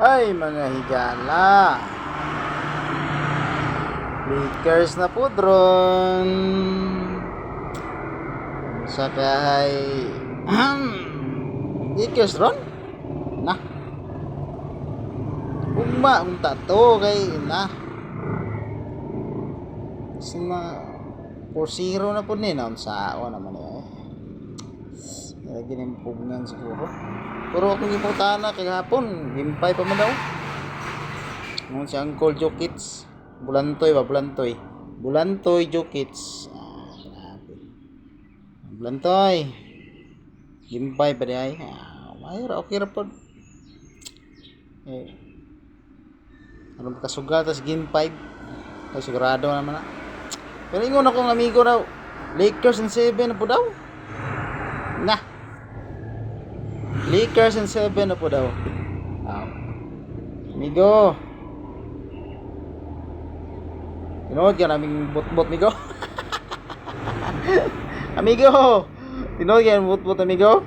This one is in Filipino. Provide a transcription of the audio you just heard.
Ay, mga higala. Lakers na po dron. Sa kay... Lakers dron? Na. Ugma, unta to kay na. Kasi na 4-0 na po ni na sa ako naman eh. Lagi na impugnan siguro. Pero akong iputana kay hapon, gimpay pa man daw. Nung si Uncle Jokits, Bulantoy ba, Bulantoy. Bulantoy Jokits. Ah, grabe. Bulantoy. Gimpay pa di ay. Ah, mayroon, okay ra po. Eh, ano ba kasuga, tas gimpay. Ay, sigurado naman na. Pero ingon akong amigo daw, Lakers and 7 na po daw. Na. Lakers and 7 na po daw. Ah. Amigo. Tinood ka naming bot-bot, amigo. amigo. Tinood ka naming bot-bot, amigo.